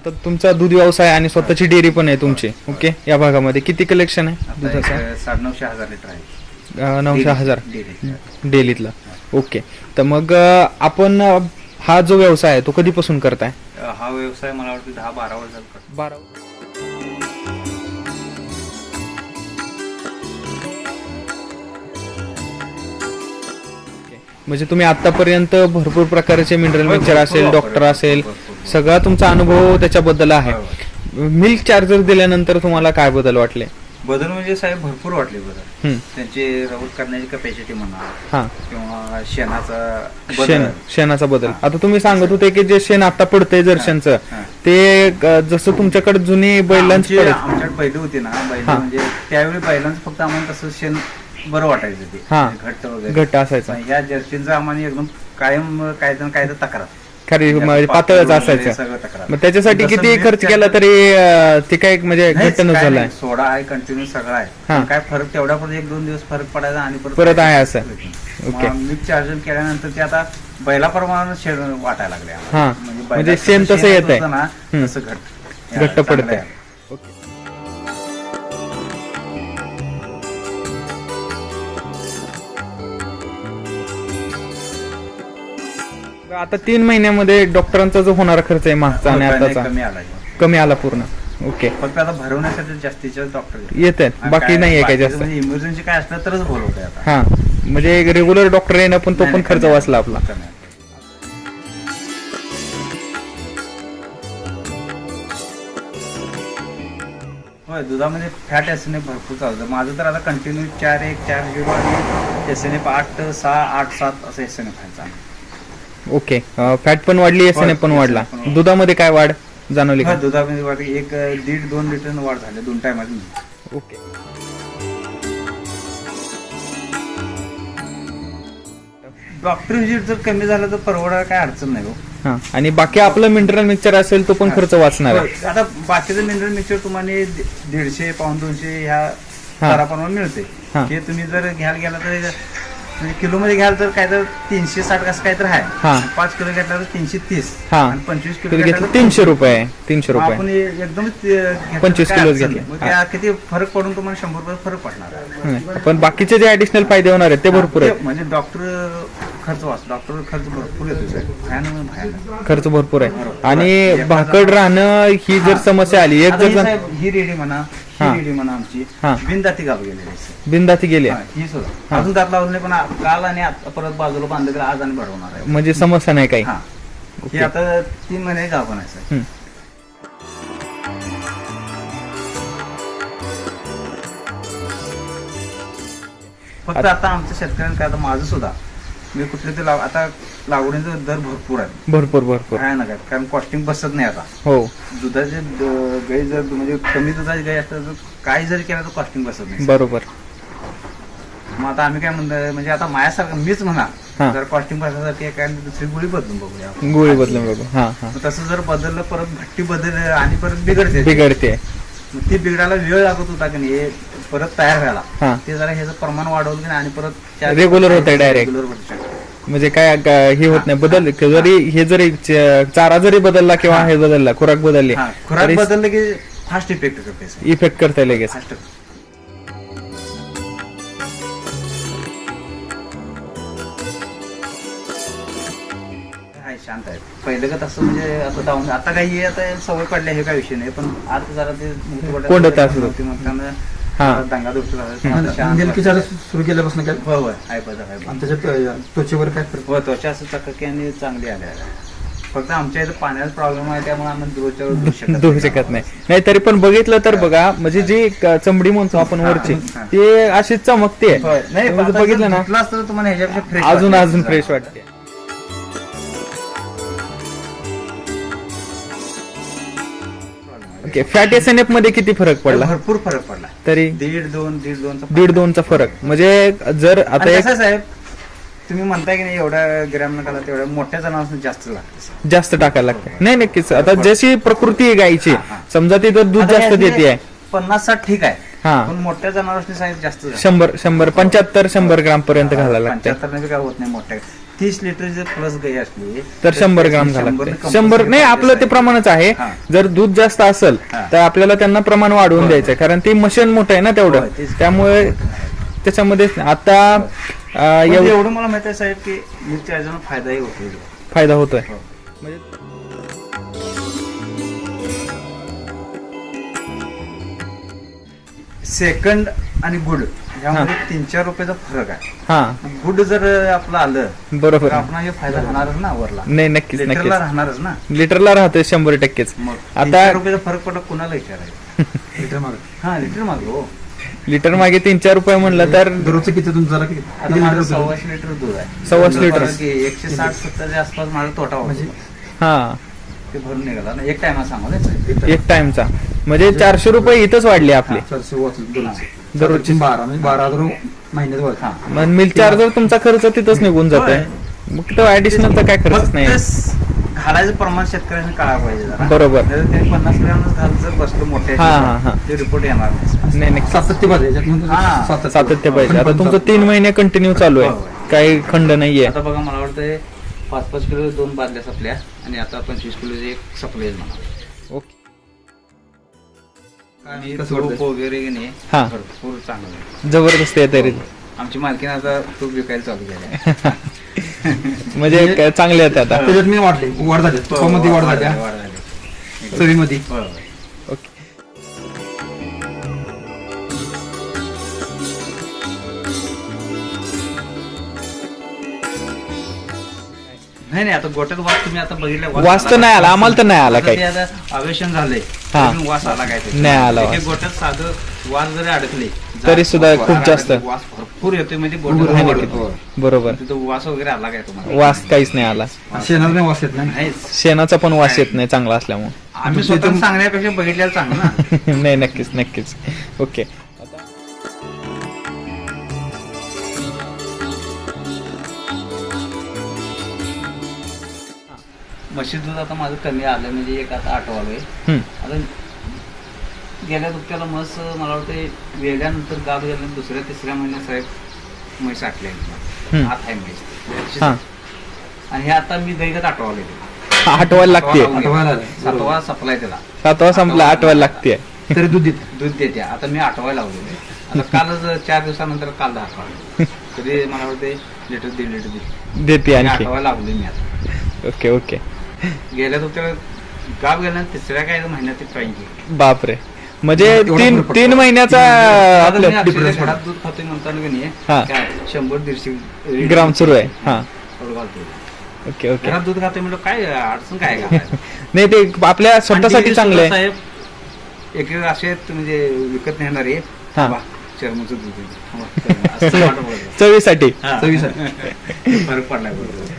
आता तुमचा दूध व्यवसाय आणि स्वतःची डेअरी पण आहे तुमची. ओके? या भागामध्ये. किती कलेक्शन आहे आता दुधाचं? एक साडेनऊशे हजार लिटर आहे. अं, नऊशे हजार. डेली. डेलीतला ओके. तर मग अं, आपण अं, हा जो व्यवसाय आहे तो कधीपासून करताय? अ, हा व्यवसाय मला वाटतं दहा बारा वर्ष झालं करतो. बारा म्हणजे तुम्ही आतापर्यंत भरपूर प्रकारचे मिनरल मिक्सर असेल डॉक्टर असेल. सगळा तुमचा अनुभव त्याच्याबद्दल आहे. होय, मिल्क चार्जर दिल्यानंतर तुम्हाला काय बदल वाटले? बदल म्हणजे साहेब भरपूर वाटले बदल. त्यांची रवत करण्याची कपॅसिटी म्हणा हा. किंवा शेणाचा शेण शेणाचा बदल. आता तुम्ही सांगत होते की जे शेण आता पडतंय जर्शनचं हा. ते जसं तुमच्याकडे जुनी बैलांची आमच्याकडे बैल होती ना बैल हा. म्हणजे त्यावेळी बैलांचं फक्त आम्हाला तसं शेण बरं वाटायचं ते. हा. घट्ट वगैरे. घट्ट असायचा. पण ह्या जर्सींचं आम्हाला एकदम कायम काय तर काय तर तक्रार. खरी म्हणजे पातळ पातळच वगैरे असायचं सगळं तक्रार. मग त्याच्यासाठी जसं किती खर्च केला तरी अं, ते काय म्हणजे नाहीच, घट्ट न काय झालाय नाही, सोडा आहे कंटिन्यू सगळा आहे हा. पण काय फरक तेवढा परत एक दोन दिवस फरक पडायचा आणि परत आहे असं. ओके. मिल्क चार्जर केल्यानंतर ते आता बैलाप्रमाणे शेड वाटायला लागले. हा. म्हणजे म्हणजे बैलाचं शेण तसं शेण येतंय. होतं ना. तसं घट्ट घट्ट चांगलं पडतंय. आहे. आता तीन महिन्यामध्ये डॉक्टरांचा जो होणारा खर्च आहे मागचा आणि आताचा कमी आला कमी आला पूर्ण. ओके फक्त आता भरवण्यासाठी जास्तीचे डॉक्टर येत आहेत बाकी नाही आहे काय जास्त. इमर्जन्सी काय असलं तरच आता. हा. म्हणजे रेग्युलर डॉक्टर येणं पण तो पण खर्च वाचला. आपला. होय दुधामध्ये फॅट एसने भरपूर चालतं. माझं तर आता कंटिन्यू चार एक चार झिरो आणि एस एन एफ आठ सहा आठ सात असं एस एन एफ आहे चांगलं. ओके. फॅट पण वाढली एस होय, पण वाढला. दुधामध्ये काय वाढ जाणवली का? दुधामध्ये वाढ एक दीड दोन लिटर वाढ झाली दोन टायमात ओके. डॉक्टर व्हिजिट जर कमी झालं तर परवडा काय अडचण नाही हो. हा आणि बाकी आपलं मिनरल मिक्सचर असेल तो पण खर्च वाचणार आहे. होय, आता बाकीचं मिनरल मिक्सर तुम्हाला दीडशे पाऊन दोनशे ह्या हा. दराप्रमाणे मिळते. हा. हे तुम्ही जर घ्यायला गेला तर म्हणजे किलो मध्ये घ्याल तर काय तर तीनशे साठ असं काय तर हा. आहे पाच किलो घेतला तर तीनशे तीस हा. आणि पंचवीस किलो किती घेतला घेतलं तर तीनशे रुपये तीनशे रुपये आपण हे एकदमच ते घेतलं तर 25 काय किलोच अडचण घेतलं. नाही. मग त्या किती फरक पडून तुम्हाला शंभर रुपये फरक पडणार आहे. पण बाकीचे जे ऍडिशनल फायदे होणार आहेत ते भरपूर ते आहेत म्हणजे डॉक्टर खर्च वाच डॉक्टर खर्च भरपूर येतो साहेब भयानक भयानक खर्च भरपूर आहे. आणि भाकड राहणं ही जर. समस्या आली एक आता ही जर साहेब, ही रेडी म्हणा हा. रेडी म्हणा आमची हा. बिनदाती गाव गेलेली आहे साहेब. बिंदाती गेले हा, ही सुद्धा. अजून दात लावलं नाही पण आ- काल आणि आता परत बाजूला बांधलं तर आज आणि भरवणार आहे म्हणजे समस्या नाही काही हा ओके. आता तीन महिने गाव आहे. हं. फक्त आता आमच्या शेतकऱ्यांना काय आता माझं सुद्धा मी कुठले ते लाव आता लागवडीचा दर भरपूर आहे. भरपूर भरपूर. काय ना काय कारण कॉस्टिंग बसत नाही आता. हो. दुधाचे द- गाई जर म्हणजे कमी दुधाची गाई असतात तर काही जरी केलं तर कॉस्टिंग बसत नाही. बरोबर. मग आता आम्ही काय म्हणतो म्हणजे आता माझ्यासारखं मीच म्हणा हा. जर कॉस्टिंग बसण्यासाठी काय दुसरी गोळी बदलून बघूया आपण. गोळी बदलून बघू. हा हा. मग तसं जर बदललं परत भट्टी बदल आणि परत बिघडते. बिघडते. मग ती बिघडायला वेळ लागत होता की नाही हे परत तयार हा. व्हायला ते जरा ह्याचं प्रमाण वाढवलं की नाही आणि परत Regular होतंय direct. होतं शकतं. म्हणजे काय हे होत नाही बदल जरी हे जरी चारा जरी बदलला किंवा हा. बदलला खुराक बदलली खुराक बदललं की फास्ट इफेक्ट करते इफेक्ट करते लगेच शांत आहे पहिलं का तसं म्हणजे आता डाऊन आता काही आता सवय पडल्या हे काय विषय नाही पण आता जरा ते कोंडत असतं. मग. दंगा दुसरा झाला. सुरू केल्यापासून काय? होय आहे आहे. आणि त्वचेवर काय फरक? हो त्वचा असं चकाकी आणि चांगली आली आहे फक्त आमच्या इथं पाण्याचा प्रॉब्लेम आहे त्यामुळे आम्ही दूरच्या धुवू शकत नाही. नाही. तरी पण बघितलं तर बघा म्हणजे जी चमडी म्हणतो आपण वरची. ते अशी चमकते. नाही बघितलं ना? तुम्हाला अजून अजून फ्रेश वाटते. ओके फॅट एस एन एफमध्ये किती फरक पडला? भरपूर फरक पडला. तरी? दीड दोन दीड दोनचा. दीड दोनचा फरक. म्हणजे जर आता एक कसं साहेब तुम्ही म्हणताय की नाही एवढ्या ग्रॅम नकाला तेवढ्या मोठ्या जनावर जास्त लागतं जास्त टाकायला लागते. नाही नक्कीच. आता जशी प्रकृती आहे गायची हा, हा. समजा ती जर दूध जास्त देते. आहे पन्नास साठ ठीक आहे. हा. पण मोठ्या जनावरांची साईज जास्त. शंभर शंभर पंच्याहत्तर शंभर ग्राम पर्यंत घालायला लागते पंच्याहत्तर काय होत नाही मोठ्या. तीस लिटर जर प्लस गाई असली तर शंभर ग्राम compulsory शंभर नाही आपलं ते. प्रमाणच आहे हा. जर दूध जास्त असेल हा. तर आपल्याला त्यांना प्रमाण वाढवून द्यायचं कारण ते मशीन मोठं आहे ना तेवढं. त्यामुळे त्याच्यामध्ये आता एव- एवढं मला माहिती आहे साहेब की मिरच्या याच्यानं फायदाही होतो फायदा होतोय हो. म्हणजे सेकंड आणि गुड यामध्ये तीन चार रुपयाचा फरक आहे. हा. गुड जर आपलं आलं बरोबर तर आपण हे फायदा राहणारच ना वरला. नाही नक्कीच लिटरला नक्कीच. राहणारच ना. लिटरला राहतोय शंभर टक्केच. मग आता- रुपयाचा फरक पडला कुणाला विचारायचं? लिटर मागे. हा लिटर मागलो लिटर मागे तीन चार रुपये म्हणलं तर दररोजचं किती तुमचं झालं? किती आता किती माझं लिटर दूध? सव्वाशे लिटर दूध आहे. सव्वाशे लिटर. बरं की एकशे साठ सत्तरच्या आसपास माझा तोटा म्हणजे? होतो. हा. ते भरून निघाला. ना एक टायमा सांगा एक टाइमचा म्हणजे चारशे रुपये इथंच वाढले आपले. चारशे वाचलं. दररोजचं. दररोजची. बारा म्हणजे बारा हजार महिन्यात वाचलं. हा मग मिल चार्जर तुमचा खर्च तिथंच निघून जातोय होय. मग तो ऍडिशनलचा काय खर्च नाही घालायचं प्रमाण शेतकऱ्यांनी कळायला पाहिजे जरा. बरोबर. ते पन्नास ग्रॅमच घाल जर बसलो मोठ्या हा, हा, हा. ते रिपोर्ट येणार नाही नाही नाही सातत्य पाहिजे हा. सातत्य सातत्य पाहिजे आता तुमचं. तीन महिने कंटिन्यू चालू आहे. काही खंड नाहीये आता बघा मला वाटतं पाच पाच किलो दोन बादल्या सपल्या आणि आता पंचवीस किलो एक सपले म्हणा ओके आणि कसं तूप वाटतंय? वगैरे की नाही हा. भरपूर चांगलं आहे. जबरदस्त आहे तरी. आमची मालकीन आता तूप विकायला चालू केलं म्हणजे काय चांगले आहेत आता. त्याच्यात मी वाढले. वाढ झाली. तुपामध्ये वाढ झाली वाढ झाली. चवीमध्ये. नाही नाही आता गोट्यात वास तुम्ही आता बघितला वास तर नाही आला, आम्हाला तर नाही आला काही. आवेशन झालंय. हा. वास आला काय. नाही आला. गोट्यात साधं वास जरी अडकले तरी सुद्धा खूप जास्त. वास भरपूर येतोय म्हणजे. बरोबर. तिथं वास वगैरे आला काय तुम्हाला? वास काहीच नाही आला. नाही वास येत नाही. शेणाचा पण वास येत नाही चांगला असल्यामुळे. आम्ही स्वतः सांगण्यापेक्षा बघितलेलं चांगलं ना. नाही नक्कीच नक्कीच. ओके. म्हशी दूध आता माझं कमी आलं म्हणजे एक आता आठवालोय हम्म. आता गेल्या दुप्त्याला म्हस मला वाटतं वेगळ्यानंतर गाव गेल्यानंतर दुसऱ्या तिसऱ्या महिन्यात साहेब म्हैस हम्म. हात आहे म्हैस. हा. आणि हे आता मी दैगत आठवाले आठवायला लागते. सातवा सप्लाय त्याला. सातवा संपला आठवायला लागते तरी दूध देते. दूध देते. आता मी आठवायला लावलेले आता कालच चार दिवसानंतर काल दहा आठवा तरी मला वाटते लिटर दीड लिटर देते आठवायला लावले मी आता. Okay okay. गेल्या दुप्त्याला गाव गेल्यानंतर तिसऱ्या काय महिन्यात केली बापरे म्हणजे एवढा तीन फरक पडतो. तीन महिन्याचा आता मी आपलं अक्षरशः difference घरात दूध खातोय म्हणताना की हा. नाही काय शंभर दीडशे ग्राम सुरू आहे हा एवढं घालतोय. ओके ओके घरात दूध खातोय म्हणलं काय अडचण काय घालायला? नाही ते आपल्या स्वतःसाठी चांगलं आहे साहेब एक असे आहेत म्हणजे विकत नेणारे हा. चर्मचं दूध आहे. थांबा, असं वाटत बघा. चवीसाठी हा. चवीसाठी. फरक पडलाय बरोबर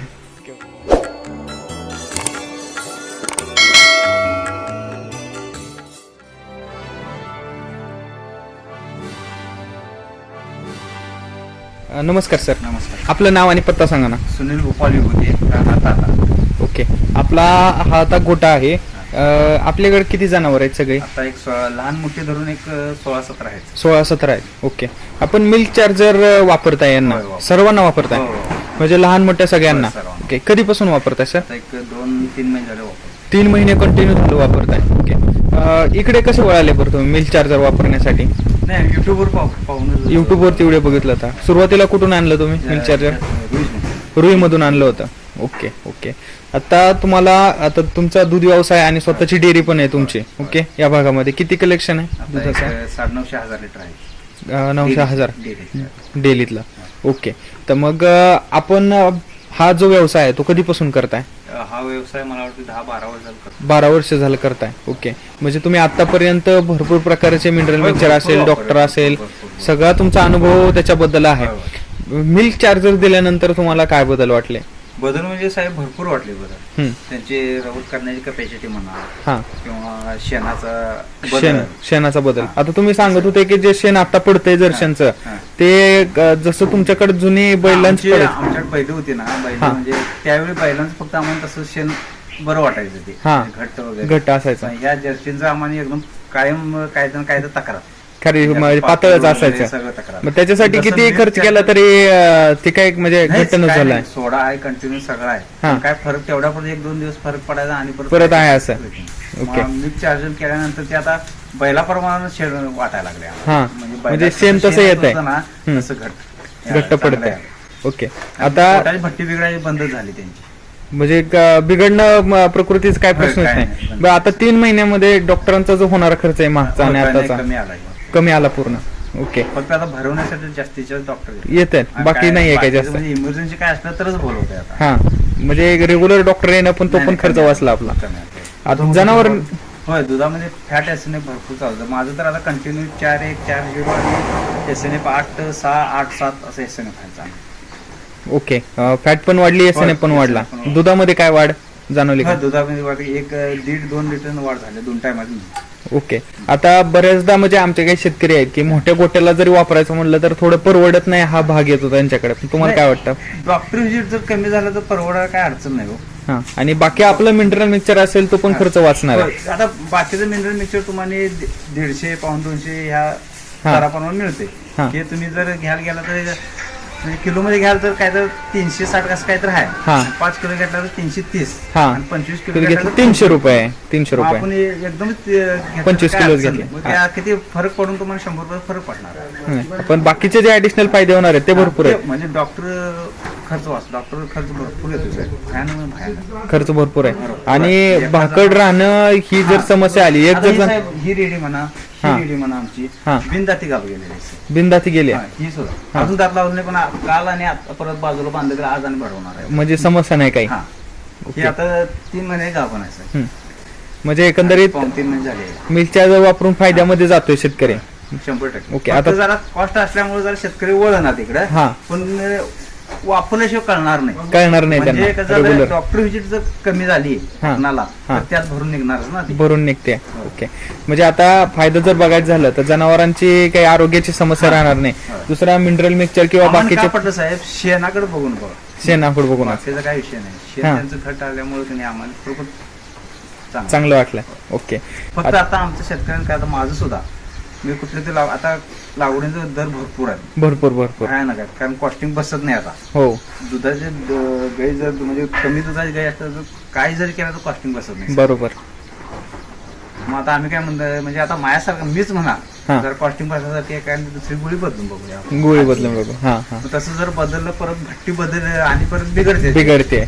अ, नमस्कार सर. नमस्कार. आपलं नाव आणि पत्ता सांगा ना. सुनील गोपाल विभूते राहणार ओके. आपला हा आता गोटा आहे. अ, आपल्याकडे किती जनावर आहेत सगळे? आता एक सोळा लहान मोठी धरून एक अं, सोळा सतरा आहेत. सोळा सतरा आहेत. ओके. आपण मिल्क चार्जर वापरताय यांना? सर्वांना वापरताय? हो, हो. म्हणजे लहान मोठ्या सगळ्यांना? होय, सर्वांना. ओके. कधीपासून वापरताय सर? आता एक दोन तीन महिने झाले वापर तीन महिने कंटिन्यू झालं वापरताय. ओके. अ, इकडे कसे वळाले बरं तुम्ही मिल्क चार्जर वापरण्यासाठी? नाही युट्यूबवर पाहू पाहून युट्यूब वरती व्हिडिओ बघितला होता. सुरुवातीला कुठून आणलं तुम्ही मिल्क चार्जर? रुई मधून आणलं होतं. Okay okay. आता तुम्हाला आता तुमचा दूध व्यवसाय आणि स्वतःची डेअरी पण आहे तुमची. ओके या भागामध्ये. किती कलेक्शन आहे दुधाचं? साडेनऊशे हजार लिटर आहे. अं, नऊशे हजार. डेलीतला ओके. तर मग अं, आपण अं, हा जो व्यवसाय आहे तो कधीपासून करताय? हा व्यवसाय मला वाटतं दहा बारा वर्ष झालं करतो. बारा वर्ष झालं करताय. ओके. म्हणजे तुम्ही आतापर्यंत भरपूर प्रकारचे मिनरल मिक्सर असेल डॉक्टर असेल. सगळा तुमचा अनुभव त्याच्याबद्दल आहे. मिल्क चार्जर दिल्यानंतर तुम्हाला काय बदल वाटले? बदल म्हणजे साहेब भरपूर वाटले बदल. त्यांचे रवत करण्याची कपॅसिटी म्हणा हा. किंवा शेणाचा शेण बदल शेणाचा बदल. आता तुम्ही सांगत होते की जे शेण आता पडतंय जर्शनचं हा. ते जसं तुमच्याकडे जुनी बैलांची आमच्याकडे बैल होती ना बैल. म्हणजे त्यावेळी बैलांचं फक्त आम्हाला तसं शेण बरं वाटायचं ते. घट्ट वगैरे. घट्ट असायचा. ह्या जर्सींचं आम्हाला एकदम कायम काय तर काय तर तक्रार. खरी म्हणजे पातळ पातळच असायचं. मग त्याच्यासाठी जसं किती खर्च केला तरी अं, ते काय म्हणजे नाहीच, घट्ट न काय झालाय. सोडा आहे कंटिन्यू सगळं आहे हा. काय फरक तेवढा पण एक दोन दिवस फरक पडायचा आणि परत आहे असं. ओके. चार्जर केल्यानंतर ते आता बैलाप्रमाणे शेड वाटायला लागले आम्हाला. हा. बैलाचं म्हणजे सेम तसं शेण येतंय. होतं ना, हम्म. तसं घट्ट पडतंय आहे. ओके आता भट्टी बिघडायची बंद झाली त्यांची म्हणजे बिघडणं म, प्रकृतीच काय होय, प्रश्नच काय नाही नाही. बरं, आता तीन महिन्यामध्ये डॉक्टरांचा जो होणारा खर्च आहे मागचा आणि आताचा कमी आला कमी आला पूर्ण. ओके फक्त आता भरवण्यासाठी जास्तीचे डॉक्टर येत आहेत बाकी नाही आहे काय जास्त. इमर्जन्सी काय असलं तरच बोलवतोय आता. हा. म्हणजे रेग्युलर डॉक्टर येणं पण तो पण खर्च वाचला. आपला. आता जनावर होय दुधामध्ये फॅट एसएन भरपूर चालतं. माझं तर आता कंटिन्यू चार एक चार झिरो आणि एस एन एफ आठ सहा आठ सात असं एस एन एफ आहे. ओके फॅट पण वाढली एस होय, पण वाढला. SNF पण वाढला. दुधामध्ये काय वाढ जाणवली दुधामध्ये वाढ एक दीड दोन लिटर वाढ झाली दोन टायमात ओके. आता बऱ्याचदा म्हणजे आमचे काही शेतकरी आहेत की मोठ्या गोट्याला जरी वापरायचं म्हणलं तर थोडं परवडत नाही हा भाग येतो त्यांच्याकडे. तुम्हाला काय वाटतं? डॉक्टर व्हिजिट जर कमी झालं तर परवडायला काय अडचण नाही हो. हा. आणि बाकी आपलं मिनरल मिक्सचर असेल तो पण खर्च वाचणार आहे. होय, आता बाकीचं मिनरल मिक्सर तुम्हाला दि- दीडशे पाऊन दोनशे ह्या हा. दराप्रमाणे मिळते. हा. हे तुम्ही जर घ्यायला गेला तर म्हणजे किलो मध्ये घ्याल तर काय तर तीनशे साठ कसं काय तर हा. आहे पाच किलो घेतला तर तीनशे तीस हा. आणि पंचवीस किलो किलो घेतला घेतलं तर तीनशे रुपये तीनशे मग रुपये आपण हे एकदमच ते घेतलं तर 25 काय किलोच अडचण घेतले. नाही. मग त्या किती फरक पडून तुम्हाला शंभर रुपये फरक पडणार आहे. हं. पण बाकीचे जे ऍडिशनल फायदे होणार आहेत ते भरपूर ते आहेत म्हणजे डॉक्टर खर्च वाच डॉक्टर खर्च भरपूर येतो साहेब भयानक भयानक खर्च भरपूर आहे. आणि भाकड राहणं ही जर. समस्या आली एक आता ही जर साहेब, ही रेडी म्हणा हा. रेडी म्हणा आमची हा. बिनदाती गाव गेलेली आहे. बिनदाती गेली हा, ही सुद्धा. अजून दात लावलं नाही पण आ- काल आणि आता परत बाजूला बांधलं तर आज आणि भरवणार आहे म्हणजे समस्या नाही काही हा. ही आता तीन महिने गाव पण आहे. म्हणजे एकंदरीत पाऊण तीन महिने झाले जर वापरून फायद्यामध्ये जातोय शेतकरी शंभर टक्के ओके, फक्त आता- जरा कॉस्ट असल्यामुळे जरा शेतकरी वळणार तिकडे हा. पण अं, वापरल्याशिवाय कळणार नाही कळणार नाही म्हणजे त्यांना कसं झालं, रेग्युलर डॉक्टर व्हिजिट जर कमी झाली हा. कोणाला हा. तर त्यात भरून निघणारच ना ती भरून निघते ओके. म्हणजे आता फायदा जर बघायचं झालं तर जनावरांची काही आरोग्याची समस्या. राहणार नाही. दुसरा मिनरल मिक्सचर किंवा काय बाकीचे पडलं साहेब? शेणाकडे बघून बघा. शेणाफूड बघून बाकीचा काय विषय नाही. शेण हा. त्यांचं खत आल्यामुळे त्यांनी आम्हाला चांगलं चांगलं वाटलं. ओके. फक्त आता आमच्या शेतकऱ्यांना काय आता माझं सुद्धा. मी कुठले ते लाव आता लागवडीचा दर भरपूर आहे. भरपूर भरपूर. काय ना काय? कारण कॉस्टिंग बसत नाही आता. हो. दुधाचे द- गाई जर म्हणजे कमी दुधाची गाई असतात तर काही जरी केलं तर कॉस्टिंग बसत नाही. बरोबर. मग आता आम्ही काय म्हणतो म्हणजे आता माझ्यासारखं मीच म्हणा हा. जर कॉस्टिंग बसण्यासाठी काय दुसरी गोळी बदलून बघूया. गोळी बदलून बघू. हा हा. मग तसं जर बदललं परत भट्टी बदल आणि परत बिघडते. बिघडते.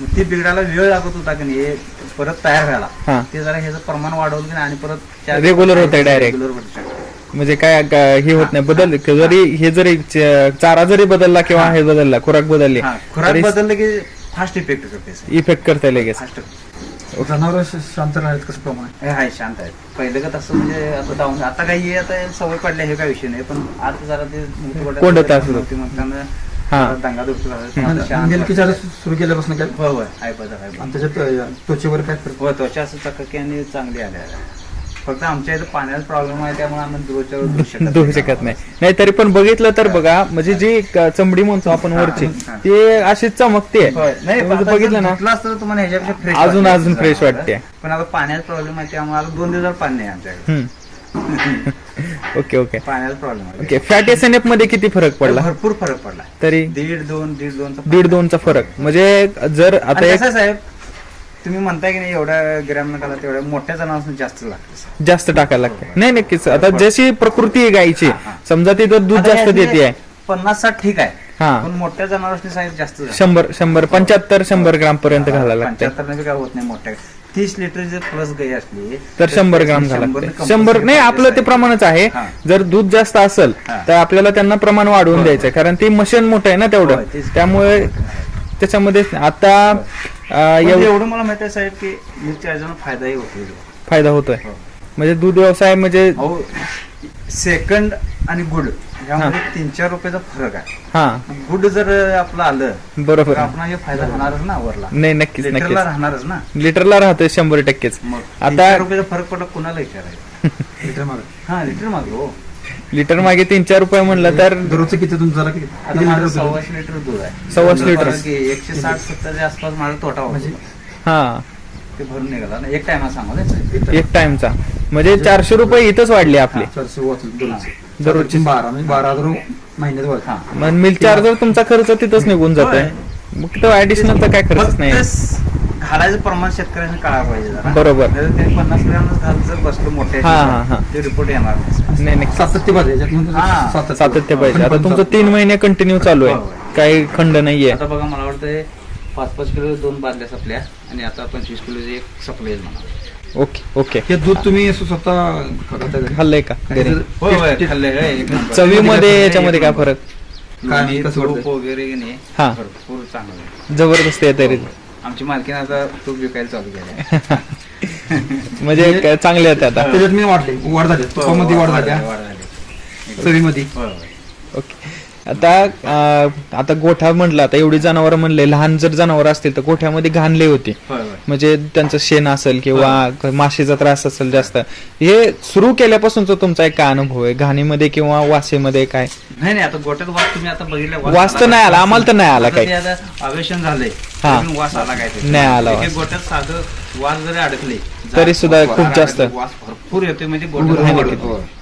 मग ती बिघडायला वेळ लागत होता की नाही हे परत तयार व्हायला. हा. ते जरा ह्याचं प्रमाण वाढवलं की नाही आणि परत Regular होतंय direct. म्हणजे काय हे होत नाही बदल जरी हे जरी च- चारा जरी बदलला किंवा हा. बदलला खुराक बदलली खुराक बदललं की फास्ट इफेक्ट करते इफेक्ट करते लगेच. फास्ट जनावर शांत राहत कसं प्रमाण आहे? हे हाय शांत आहे पहिलं का तसं म्हणजे असं डाऊन आता काही आता सवय पडल्या हे काय विषय नाही पण आता जरा ते कोंडत असलं. म्हणताना हा. दंगा दुसरा चार्ज सुरू केल्यापासून काय आहे आहे आणि. त्याच्यात अं, त्वचेवर काय फरक त्वचा असं चककी आणि चांगली आल्या फक्त आमच्या इथं पाण्याचा प्रॉब्लेम आहे त्यामुळे आम्ही रोज धुवू शकत धुवू शकत नाही. नाही तरी पण बघितलं तर बघा म्हणजे जी क- चमडी म्हणतो आपण वरची. ते अशी चमकते. होय. नाही म्हणजे आता बघितलं ना धुतलं असतं तर तुम्हाला ह्याच्यापेक्षा फ्रेश अजून- अजून fresh वाटते. पण आता पाण्याचा प्रॉब्लेम आहे त्यामुळे आता दोन दिवसात पाणी नाही आमच्याकडे. Okay okay. पाण्याचा प्रॉब्लेम आहे. ओके फॅट एस एन एफमध्ये किती फरक पडला? भरपूर फरक पडला. तरी? दीड दोन दीड दोनचा दीड दोनचा फरक. म्हणजे जर आता एक कसं आहे साहेब तुम्ही म्हणताय की नाही एवढ्या ग्रॅम नका तेवढ्या मोठ्या जनावर जास्त लागते जास्त टाकायला लागते. नाही नक्कीच. आता जशी प्रकृती आहे गायची हा, हा. समजा ती जर दूध आता जास्त देते. आहे पन्नास साठ ठीक आहे. हा. पण मोठ्या जनावरांची साईज जास्त झाली. शंभर शंभर पंच्याहत्तर शंभर ग्राम पर्यंत घालायला लागते पंच्याहत्तर ने काय होत नाही मोठ्या. तीस लिटर जर प्लस गाई असली तर शंभर ग्राम घालायला शंभरने लागते compulsory शंभर नाही आपलं ते प्रमाणच आहे. हा. जर दूध जास्त असेल हा. तर आपल्याला त्यांना प्रमाण वाढवून. द्यायचं कारण ते मशीन मोठं आहे ना तेवढं. होय, तेच. त्यामुळे त्याच्यामध्ये आता एव- एवढं मला माहिती आहे साहेब की मिरच्या अर्जानं फायदाही होतो फायदा होतोय. हो. म्हणजे दूध व्यवसाय म्हणजे अहो सेकंड आणि गुड ह्यामध्ये तीन चार रुपयाचा फरक आहे. हा. गुड जर आपलं आलं बरोबर आपण हे फायदा होणारच ना वरला. नाही नक्कीच लिटरला नक्कीच. राहणारच ना. लिटरला राहतोय शंभर टक्केच. मग आता- रुपयाचा फरक पडला कुणाला विचारायचं लिटर मागे. हा लिटर मागे हो. लिटर मागे तीन चार रुपये म्हणलं तर दररोजचं किती तुमचं झालं? किती आता किती माझं लिटर होतं? सव्वाशे लिटर दूध आहे. सव्वाशे लिटर. की एकशे साठ सत्तरच्या आसपास माझा तोटा म्हणजे? हा. ते भरून निघाला. ना एक टायमा सांगायचं एक टाइमचा म्हणजे चारशे रुपये इथंच वाढले आपले. चारशे वाचले दररोजचे. दररोजचे बारा म्हणजे बारा हजार महिन्यात वाचले हा. मग मिल्क चार्जर तुमचा खर्च तिथंच निघून जातोय. होय. मग तो ऍडिशनलचा काय खर्च नाही. घालायचं प्रमाण शेतकऱ्यांनी कळायला पाहिजे जरा. बरोबर. नाहीतर ते पन्नास ग्रॅमच घाल जर बसलो मोठे हा, हा, हा. ते रिपोर्ट येणार नाही नाही नाही सातत्य पाहिजे याच्यात म्हणजे हा. सातत्य सातत्य पाहिजे आता तुमचं. तीन महिने कंटिन्यू चालू आहे. काही खंड नाहीये आता बघा मला वाटतं पाच पाच किलो दोन बादल्या सपल्या आणि आता पंचवीस किलो एक सप्लाय म्हणा ओके ओके हे दूध तुम्ही असं स्वतः खाता घरी? खाल्लंय का घरी? होय होय खाल्लंय, होय, एक नंबर. चवीमध्ये याच्यामध्ये काय. फरक काय लोणी, कसं तूप वाटतंय? वगैरे की नाही हा. भरपूर चांगलं आहे. जबरदस्त आहे तरी आमची मालकीन आता तूप विकायला चालू केलं म्हणजे काय चांगले आहेत आता? त्याच्यात मी वाढले. वाढ झाली. तुपामध्ये वाढ झाली हा. वाढ झाली. चवीमध्ये. होय, होय. ओके. आता अं, आता गोठा म्हटलं आता एवढी जनावर म्हणले लहान जर जनावर असतील तर गोठ्यामध्ये घाणले होते. होय. म्हणजे त्यांचं शेण असेल किंवा माशीचा त्रास असेल जास्त. हे सुरू केल्यापासूनचा तुमचा एक काय अनुभव आहे? घाणीमध्ये किंवा वासेमध्ये काय? नाही नाही आता गोट्यात वास तुम्ही आता बघितला वास तर नाही आला, आम्हाला तर नाही आला काही. आवेशन झालंय हा. वास आला काय ते. नाही आला. गोट्यात साधं वास जरी अडकले तरी सुद्धा खूप जास्त. वास भरपूर येतोय म्हणजे.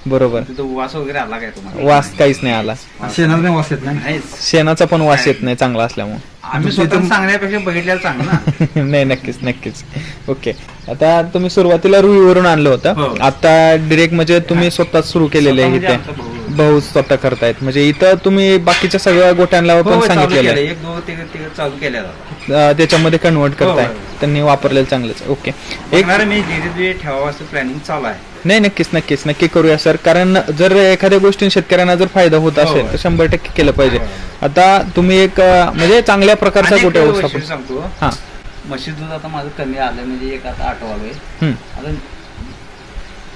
बरोबर. वास वगैरे आला काय तुम्हाला? वास काहीच नाही आला. नाही वास येत नाही शेणाचा पण वास येत नाही चांगला असल्यामुळे. आम्ही स्वतः सांगण्यापेक्षा बघितलेलं चांगलं ना. नाही नक्कीच नक्कीच. ओके. आता तुम्ही सुरुवातीला रुईवरून आणलं हो. होतं आता डिरेक्ट म्हणजे तुम्ही स्वतः सुरू केलेले आहे स्वतः म्हणजे इथे. आमचा भाऊ. स्वतः करतायत. म्हणजे इथं तुम्ही बाकीच्या सगळ्या गोट्यांना हो, पण हो, चालू सांगितलेलं. आहे. एक दोन तिघ तिघ चालू केल्या जातात अं, त्याच्यामध्ये कन्वर्ट करताय. हो, हो. त्यांनी वापरलेलं चांगलंच. ओके. एक बघणार मी. धीरे धीरे ठेवावं असं प्लॅनिंग चालू आहे. नाही नक्कीच नक्कीच. नक्की करूया सर. कारण जर एखाद्या गोष्टी शेतकऱ्यांना जर फायदा होत हो. असेल तर शंभर टक्के केलं पाहिजे. हो. आता तुम्ही एक म्हणजे चांगल्या प्रकारचा गोट्या व्यवस्थापन? सांगतो. हा. म्हशी दूध आता माझं कमी आलं म्हणजे एक आता हम्म. आता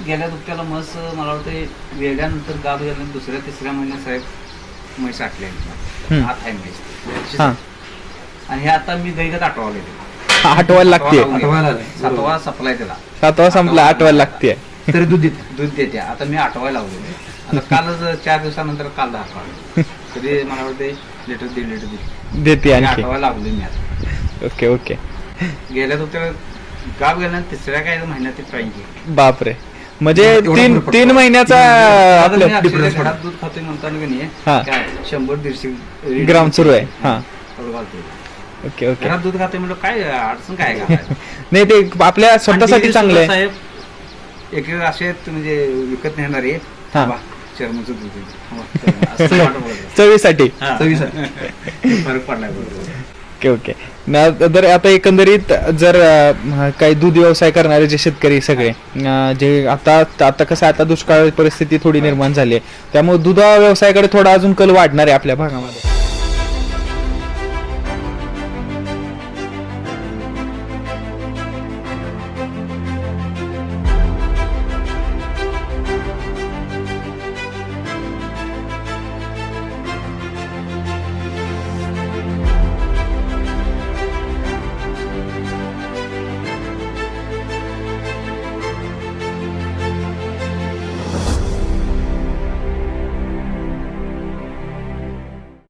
गेल्या दुप्त्याला म्हस मला वाटतं वेल्यानंतर गाब गेल्यानंतर दुसऱ्या तिसऱ्या महिन्यात साहेब म्हैस. आत आहे म्हैस. हा. आणि हे आता मी दहीगत आठवाले आठवायला लागते. सातवा सप्लाय त्याला. सातवा संपला आठवायला लागते. तरी दूध देते. दूध देते. आता मी आठवायला लावले आता कालच चार दिवसानंतर काल दहा तरी मला वाटते लिटर दीड लिटर दूध देते आणखी. आठवायला लावले मी आता. Okay okay. गेल्या दुप्त्याला गाब गेल्यानंतर तिसऱ्या काय महिन्यात ते बापरे. म्हणजे तीन तीन. महिन्याचा दूध खातोय म्हणताना की नाही शंभर दीडशे ग्राम सुरू आहे. हा. Okay okay. दूध खातोय म्हणजे काय अडचण काय? नाही ते आपल्या स्वतःसाठी आणि चांगलं आहे. एक असे आहेत म्हणजे विकत नेणारे हा. बा, चर्मचं दूध आहे. असं वाटत बघा. चवीसाठी हा. फरक पडलाय बरोबर ओके ओके ना- तर आता एकंदरीत जर अं, काही दूध व्यवसाय करणारे जे शेतकरी सगळे अं, जे आता आता कसं आहे, आता दुष्काळ परिस्थिती थोडी निर्माण झाली आहे त्यामुळे दुधा व्यवसायाकडे थोडा अजून कल वाढणार आहे आपल्या भागामध्ये